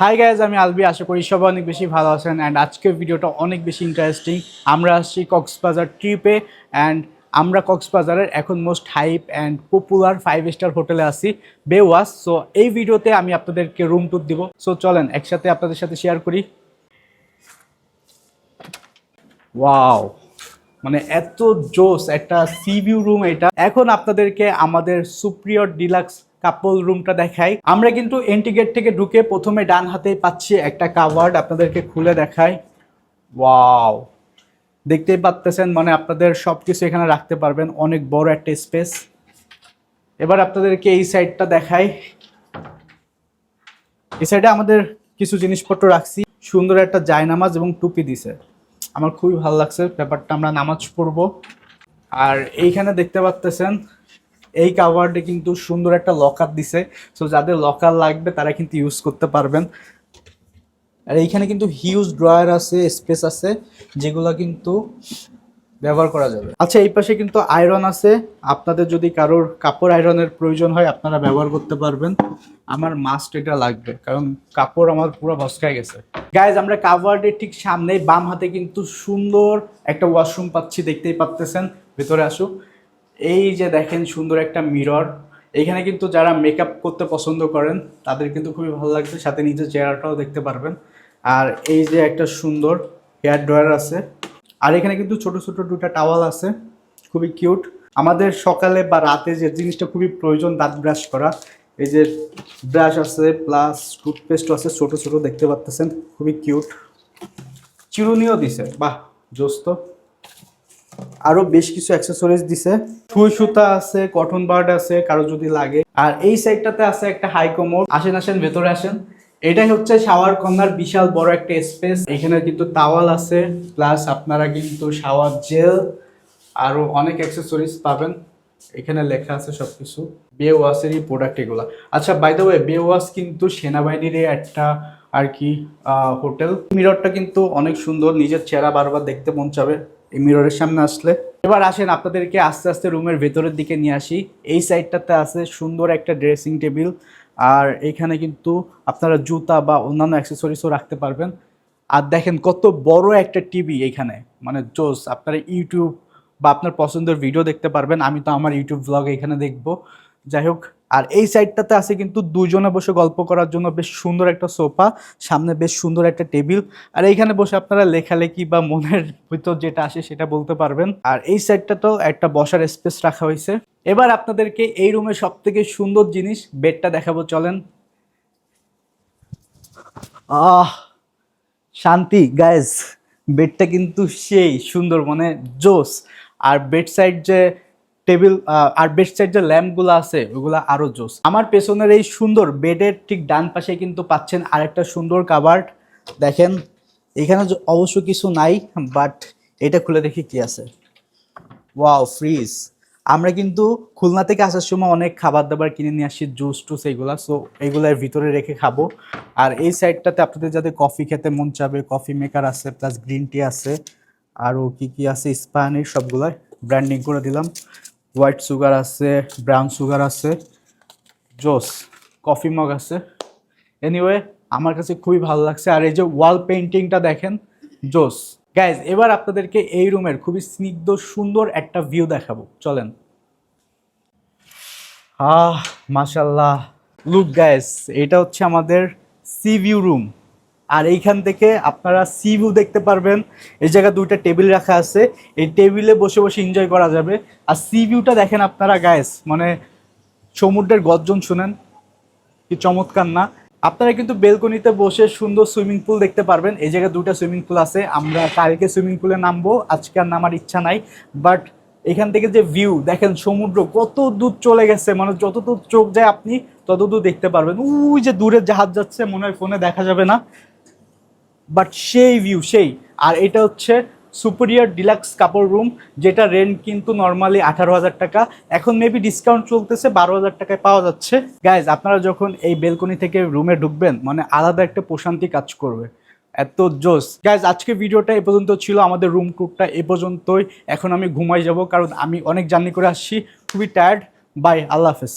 Hi guys আমি আলবি। আশা করি সবাই অনেক বেশি ভালো আছেন অ্যান্ড আজকের ভিডিওটা অনেক বেশি ইন্টারেস্টিং আমরা আসছি কক্সবাজার ট্রিপে অ্যান্ড আমরা কক্সবাজারের এখন most hype and popular five star হোটেলে আছি বেওয়াস সো এই ভিডিওতে আমি আপনাদেরকে রুম ট্যুর দিব। সো চলেন, একসাথে আপনাদের সাথে শেয়ার করি। ওয়াও মানে এত জোস একটা সি ভিউ রুম এটা। এখন আপনাদেরকে আমাদের সুপ্রিয়র ডিলাক্স কাপল রুমটা দেখাই। আমরা কিন্তু এন্টি গেট থেকে ঢুকে প্রথমে ডান হাতে পাচ্ছি একটা কাভার্ড আপনাদেরকে খুলে দেখাই। ওয়াও দেখতেই পাচ্তেছেন মানে আপনাদের সব কিছু এখানে রাখতে পারবেন, অনেক বড় একটা স্পেস এবার আপনাদেরকে এই সাইডটা দেখাই। এই সাইডে আমাদের কিছু জিনিসপত্র রাখছি। সুন্দর একটা জায়নামাজ এবং টুপি দিছে। আমার খুবই ভালো লাগছে, ব্যাপারটা আমরা নামাজ পড়ব। আর এইখানে দেখতে পাচ্তেছেন এই কাভার্ডে কিন্তু সুন্দর একটা লকার দিছে। সো যাদের লকার লাগবে, তারা কিন্তু ইউজ করতে পারবেন। আর এইখানে কিন্তু হিউজ ড্রয়ার আছে স্পেস আছে, যেগুলো কিন্তু ব্যবহার করা যাবে। আচ্ছা এই পাশে কিন্তু আয়রন আছে। আপনাদের যদি কারোর কাপড় আয়রনের প্রয়োজন হয়, আপনারা ব্যবহার করতে পারবেন। আমার মাস্ট এটা লাগবে, কারণ কাপড় আমার পুরো ভস্কায় গেছে। গাইজ আমরা কাভার্ডের ঠিক সামনে বাম হাতে কিন্তু সুন্দর একটা ওয়াশরুম পাচ্ছি, দেখতেই পাচ্তেছেন ভেতরে আসুক। এই যে দেখেন সুন্দর একটা মিরর এখানে কিন্তু যারা মেকআপ করতে পছন্দ করেন, তাদের কিন্তু খুবই ভালো লাগবে সাথে নিজের চেহারাটাও দেখতে পারবেন। আর এই যে একটা সুন্দর হেয়ার ড্রয়ার আছে। আর এখানে কিন্তু ছোট ছোট দুটা টাওয়াল আছে। খুবই কিউট আমাদের সকালে বা রাতে যে জিনিসটা খুবই প্রয়োজন, দাঁত ব্রাশ করা। এই যে ব্রাশ আছে প্লাস টুথপেস্ট আছে, ছোট ছোট দেখতে পাচ্তেছেন খুবই কিউট চিরুনিও দিছে। বাহ, জোস্ত। আরও বেশ কিছু অ্যাক্সেসরিজ দিছে। সুই সুতা আছে কটন বার্ড আছে, কারও যদি লাগে। আর এই সাইডটাতে আছে একটা হাই কোমোড আসেন আসেন, ভেতরে আসেন। এটাই হচ্ছে শাওয়ার কর্নার বিশাল বড় একটা স্পেস এখানে কিন্তু তাওয়াল আছে প্লাস আপনারা কিন্তু শাওয়ার জেল আরও অনেক অ্যাক্সেসরিজ পাবেন। এখানে লেখা আছে সবকিছু। বে ওয়াসেরই প্রোডাক্ট এগুলা। আচ্ছা বাই দ্য ওয়ে বে ওয়াস কিন্তু সেনাবাহিনীর একটা আর কি হোটেল মিররটা কিন্তু অনেক সুন্দর। নিজের চেহারা বারবার দেখতে মন চাবে। এই মিররের সামনে আসলে। এবার আসেন আপনাদেরকে আস্তে আস্তে রুমের ভেতরের দিকে নিয়ে আসি। এই সাইডটাতে আছে সুন্দর একটা ড্রেসিং টেবিল। আর এখানে কিন্তু আপনারা জুতা বা অন্যান্য অ্যাক্সেসরিজও রাখতে পারবেন। আর দেখেন কত বড় একটা টিভি এখানে। মানে জোস, আপনারা ইউটিউব বা আপনার পছন্দের ভিডিও দেখতে পারবেন। আমি তো আমার ইউটিউব ব্লগ এখানে দেখব। যাই হোক আর এই সাইডটাতে আছে কিন্তু দুজনে বসে গল্প করার জন্য বেশ সুন্দর একটা সোফা, সামনে বেশ সুন্দর একটা টেবিল। আর এইখানে বসে আপনারা লেখালেখি বা মনের ভিতর যেটা আসে সেটা বলতে পারবেন। আর এই সাইডটাতেও একটা বসার স্পেস রাখা হয়েছে। এবার আপনাদেরকে এই রুমের সব থেকে সুন্দর জিনিস, বেডটা দেখাবো, চলেন। আহ, শান্তি গায়েস বেডটা কিন্তু সেই সুন্দর মানে জোস। আর বেড সাইড যে টেবিল আর বেড সাইড যে ল্যাম্পগুলো আছে, ওগুলো আরও জোস। আমার পেছনের এই সুন্দর বেডের ঠিক ডান পাশে কিন্তু পাচ্ছেন আরেকটা সুন্দর কাভার্ড দেখেন, এখানে অবশ্য কিছু নাই, বাট এটা খুলে দেখি কি আছে। Wow, fridge. আমরা কিন্তু খুলনা থেকে আসার সময় অনেক খাবার দাবার কিনে নিয়ে আসি, জুস টুস এইগুলা। সো এইগুলার ভিতরে রেখে খাব। আর এই সাইডটাতে আপনাদের যাতে কফি খেতে মন চাবে, কফি মেকার আছে, প্লাস গ্রিন টি আছে আরও কি কি আছে স্পানিশ সবগুলা ব্র্যান্ডিং করে দিলাম। হোয়াইট সুগার আছে, ব্রাউন সুগার আছে, জোস, কফি মগ আছে। এনিওয়ে আমার কাছে খুবই ভালো লাগছে। আর এই যে ওয়াল পেন্টিংটা দেখেন, জোস। গাইজ এবার আপনাদেরকে এই রুমের খুবই স্নিগ্ধ, সুন্দর একটা ভিউ দেখাবো। চলেন। আহ মাশাল্লাহ লুক গাইস এটা হচ্ছে আমাদের সি ভিউ রুম আর এইখান থেকে আপনারা সি ভিউ দেখতে পারবেন। এই জায়গায় দুইটা টেবিল রাখা আছে। এই টেবিলে বসে বসে এনজয় করা যাবে। আর সি ভিউটা দেখেন আপনারা গাইস মানে সমুদ্রের গর্জন শুনেন। কি চমৎকার না? আপনারা কিন্তু বেলকনিতে বসে সুন্দর সুইমিং পুল দেখতে পারবেন। এই জায়গায় দুটো সুইমিং পুল আছে। আমরা কালকে সুইমিং পুলে নামবো, আজকে আর নামার ইচ্ছা নাই। বাট এখান থেকে যে ভিউ দেখেন সমুদ্র কত দূর চলে গেছে। মানে যত দূর চোখ যায় আপনি তত দূর দেখতে পারবেন। ওই যে দূরে জাহাজ যাচ্ছে, মনে হয় ফোনে দেখা যাবে না। বাট সেই ভিউ, সেই। আর এটা হচ্ছে সুপিরিয়র ডিলাক্স কাপড় রুম, যেটা রেন্ট কিন্তু নর্মালি আঠারো হাজার টাকা। এখন মেবি ডিসকাউন্ট চলতেছে, বারো হাজার টাকায় পাওয়া যাচ্ছে। গাইজ আপনারা যখন এই বেলকনি থেকে রুমে ঢুকবেন মানে আলাদা একটা প্রশান্তি কাজ করবে। এত জোস গাইজ আজকে ভিডিওটা এ পর্যন্ত ছিল, আমাদের রুম টুরটা এ পর্যন্তই। এখন আমি ঘুমাই যাব, কারণ আমি অনেক জার্নি করে আসছি। খুবই টায়ার্ড বাই আল্লাহ হাফেজ।